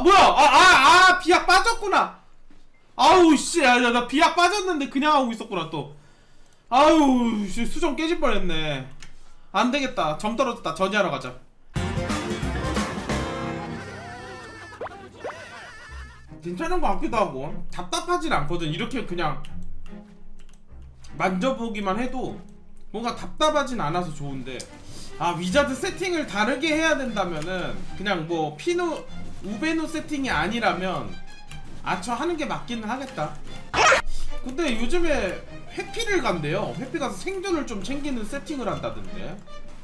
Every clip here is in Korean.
어 뭐야? 아 아 아 비약 빠졌구나. 아우 씨야나 비약 빠졌는데 그냥 하고 있었구나 또. 아유 씨, 수정 깨질 뻔 했네. 안 되겠다. 점 떨어졌다. 전이하러 가자. 괜찮은 것 같기도 하고 답답하진 않거든. 이렇게 그냥 만져보기만 해도 뭔가 답답하진 않아서 좋은데. 아 위자드 세팅을 다르게 해야 된다면은 그냥 뭐 피누 우베누 세팅이 아니라면 아저 하는 게 맞기는 하겠다. 근데 요즘에 회피를 간대요. 회피 가서 생존을 좀 챙기는 세팅을 한다던데.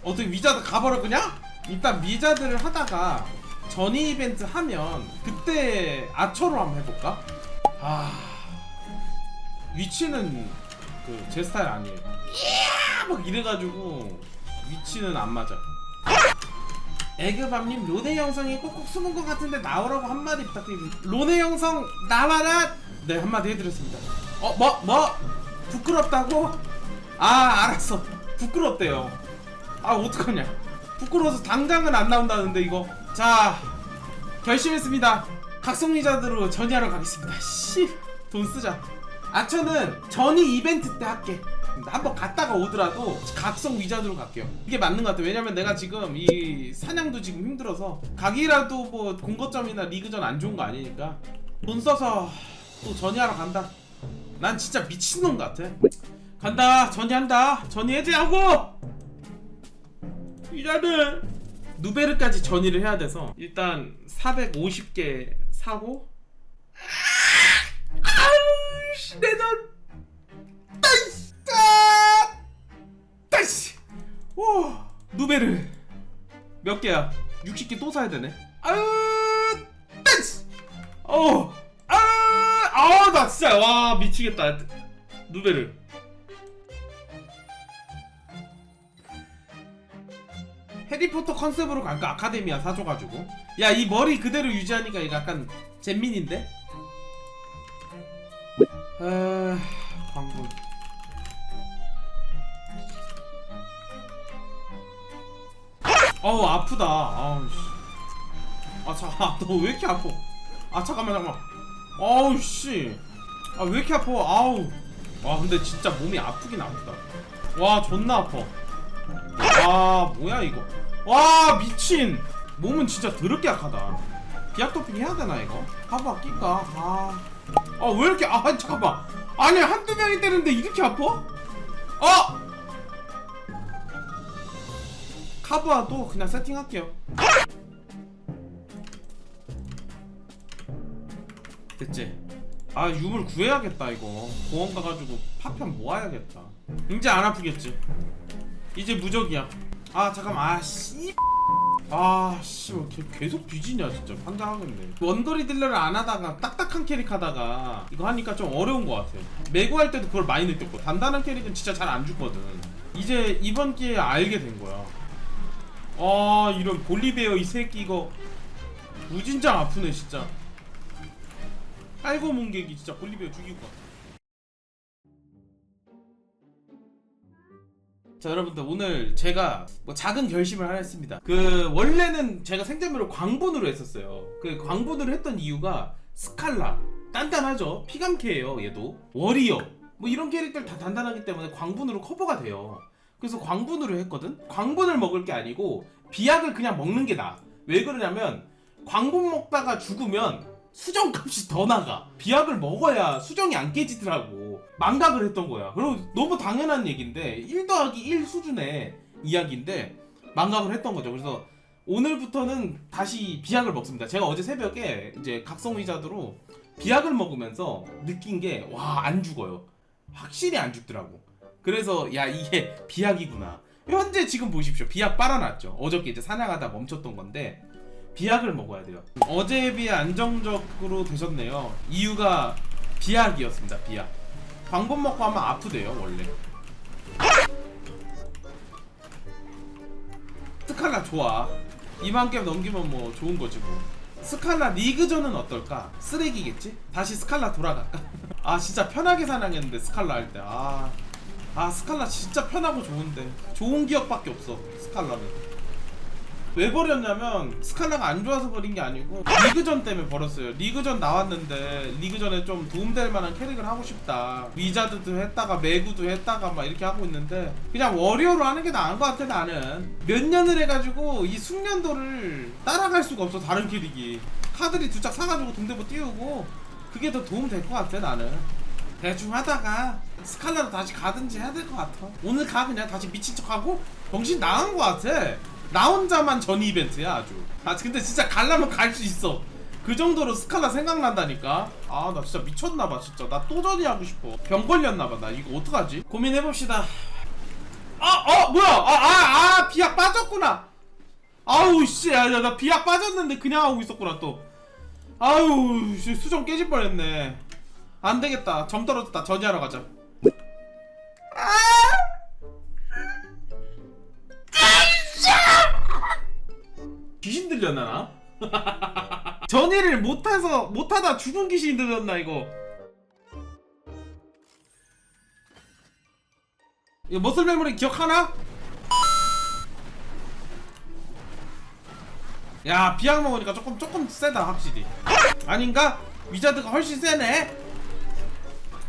어떻게 위자드 가버려 그냥? 일단 위자드를 하다가 전이 이벤트 하면 그때 아처로 한번 해볼까? 아 위치는 그 제 스타일 아니에요. 이야! 막 이래가지고 위치는 안 맞아 에그밤님 로네 영상이 꼭꼭 숨은 것 같은데 나오라고 한마디 부탁드립니다. 로네 영상 나와라 네 한마디 해드렸습니다. 어 뭐? 뭐? 부끄럽다고? 아 알았어. 부끄럽대요. 아 어떡하냐. 부끄러워서 당장은 안 나온다는데 이거. 자 결심했습니다. 각성리자드로 전이하러 가겠습니다. 씨돈 쓰자. 아처는 전이 이벤트 때 할게 한번 갔다가 오더라도 각성 위자드로 갈게요. 이게 맞는 것 같아요. 왜냐면 내가 지금 이 사냥도 지금 힘들어서 각이라도 뭐 공거점이나 리그전 안 좋은 거 아니니까 돈 써서 또 전이하러 간다. 난 진짜 미친놈 같아. 간다. 전이한다. 전이 해제하고! 위자드! 누베르까지 전이를 해야 돼서 일단 450개 사고. 아우씨 내전 누베르 몇 개야? 60개 또 사야 되네. 아유 따이씨 어 어아 아 나 진짜 와 미치겠다. 누베르. 해리포터 컨셉으로 갈까? 아카데미아 사줘가지고. 야 이 머리 그대로 유지하니까 이거 약간 잼민인데? 아 광고 어우 아프다. 아우 씨 아 잠깐 너 왜 이렇게 아파? 아 잠깐만 잠깐만. 아우 씨 아 왜 이렇게 아파? 아우. 와 근데 진짜 몸이 아프긴 아프다. 와 존나 아파. 와 뭐야 이거? 와 미친. 몸은 진짜 더럽게 약하다. 비약 도핑 해야 되나 이거? 하바 낄까 아 아 왜 이렇게 아 잠깐만. 아니 한두 명이 때리는데 이렇게 아파? 어 카브아도 그냥 세팅할게요 됐지 아 유물 구해야겠다 이거 공원 가가지고 파편 모아야겠다 이제 안 아프겠지 이제 무적이야. 아 잠깐만 아씨. 아씨 왜 계속 뒤지냐 진짜 환장하겠네. 원거리 딜러를 안 하다가 딱딱한 캐릭 하다가 이거 하니까 좀 어려운 것 같아. 메고 할 때도 그걸 많이 느꼈고 단단한 캐릭은 진짜 잘 안 죽거든. 이제 이번 기회에 알게 된 거야. 아 이런 볼리베어 이 새끼 이거. 무진장 아프네 진짜. 깔고 뭉개기 진짜 볼리베어 것 같아. 자 여러분들 오늘 제가 뭐 작은 결심을 하나 했습니다. 그 원래는 제가 생존으로 광분으로 했었어요. 그 광분으로 했던 이유가 스칼라. 단단하죠? 피감캐예요 얘도. 워리어. 뭐 이런 캐릭터 다 단단하기 때문에 광분으로 커버가 돼요 그래서 광분으로 했거든? 광분을 먹을 게 아니고 비약을 그냥 먹는 게 나아. 왜 그러냐면 광분 먹다가 죽으면 수정 값이 더 나가. 비약을 먹어야 수정이 안 깨지더라고. 망각을 했던 거야. 그리고 너무 당연한 얘기인데 1 더하기 1 수준의 이야기인데 망각을 했던 거죠. 그래서 오늘부터는 다시 비약을 먹습니다. 제가 어제 새벽에 이제 각성 위자드로 비약을 먹으면서 느낀 게 와 안 죽어요. 확실히 안 죽더라고 그래서 야 이게 비약이구나 현재 지금 보십시오 비약 빨아놨죠 어저께 이제 사냥하다 멈췄던 건데 비약을 먹어야 돼요. 어제에 비해 안정적으로 되셨네요. 이유가 비약이었습니다. 비약. 방법 먹고 하면 아프대요 원래. 스칼라 좋아. 이만 개 넘기면 뭐 좋은 거지 뭐. 스칼라 리그전은 어떨까? 쓰레기겠지? 다시 스칼라 돌아갈까? 아 진짜 편하게 사냥했는데 스칼라 할 때. 아, 아 스칼라 진짜 편하고 좋은데 좋은 기억밖에 없어 스칼라는. 왜 버렸냐면 스칼라가 안 좋아서 버린 게 아니고 리그전 때문에 버렸어요. 리그전 나왔는데 리그전에 좀 도움될 만한 캐릭을 하고 싶다. 위자드도 했다가 매구도 했다가 막 이렇게 하고 있는데 그냥 워리어로 하는 게 나은 것 같아 나는. 몇 년을 해가지고 이 숙련도를 따라갈 수가 없어 다른 캐릭이. 카드리 두 짝 사가지고 동대부 띄우고 그게 더 도움 될 것 같아 나는. 대충 하다가 스칼라로 다시 가든지 해야 될 것 같아. 오늘 가 그냥 다시 미친 척하고 정신 나간 것 같아. 나 혼자만 전 이벤트야 아주. 아 근데 진짜 갈라면 갈 수 있어. 그 정도로 스칼라 생각난다니까. 아 나 진짜 미쳤나봐 진짜. 나 또 전이 하고 싶어. 병 걸렸나봐 나 이거 어떡하지? 고민해 봅시다. 아어 뭐야? 아아 아 아, 비약 빠졌구나. 아우 씨, 야, 야, 나 비약 빠졌는데 그냥 하고 있었구나 또. 아유, 씨, 수정 깨질 뻔했네. 안 되겠다. 점 떨어졌다. 전이하러 가자. 귀신 들렸나 나? 전이를 못해서 못하다 죽은 귀신이 들렸나 이거? 이거 머슬 메모리 기억하나? 야 비약 먹으니까 조금 조금 세다 확실히 아닌가? 위자드가 훨씬 세네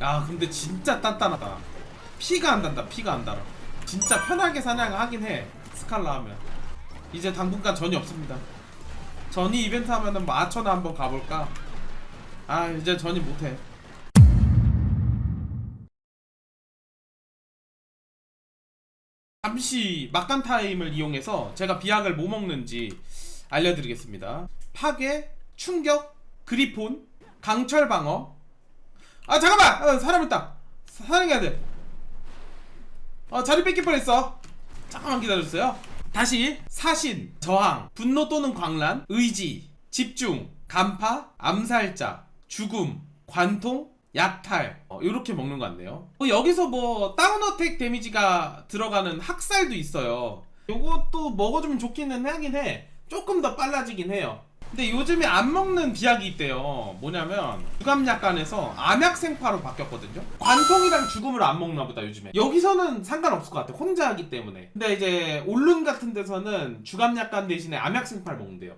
야 근데 진짜 단단하다. 피가 안 단다 피가 안 달아. 진짜 편하게 사냥하긴 해 스칼라 하면. 이제 당분간 전이 없습니다. 전이 이벤트 하면은 뭐 아천나 한번 가볼까? 아 이제 전이 못해. 잠시 막간 타임을 이용해서 제가 비약을 뭐 먹는지 알려드리겠습니다. 파괴, 충격, 그리폰, 강철 방어. 아 잠깐만, 어, 사람 있다. 사냥해야 돼. 어 자리 뺏길 뻔했어. 잠깐만 기다려주세요. 다시 사신, 저항, 분노 또는 광란, 의지, 집중, 간파, 암살자, 죽음, 관통, 약탈 어, 이렇게 먹는 것 같네요. 어, 여기서 뭐 다운 어택 데미지가 들어가는 학살도 있어요. 요것도 먹어주면 좋기는 하긴 해. 조금 더 빨라지긴 해요. 근데 요즘에 안 먹는 비약이 있대요. 뭐냐면 주감약간에서 암약생파로 바뀌었거든요. 관통이랑 죽음을 안 먹나 보다 요즘에. 여기서는 상관없을 것 같아. 혼자 하기 때문에. 근데 이제 올른 같은 데서는 주감약간 대신에 암약생파를 먹는데요.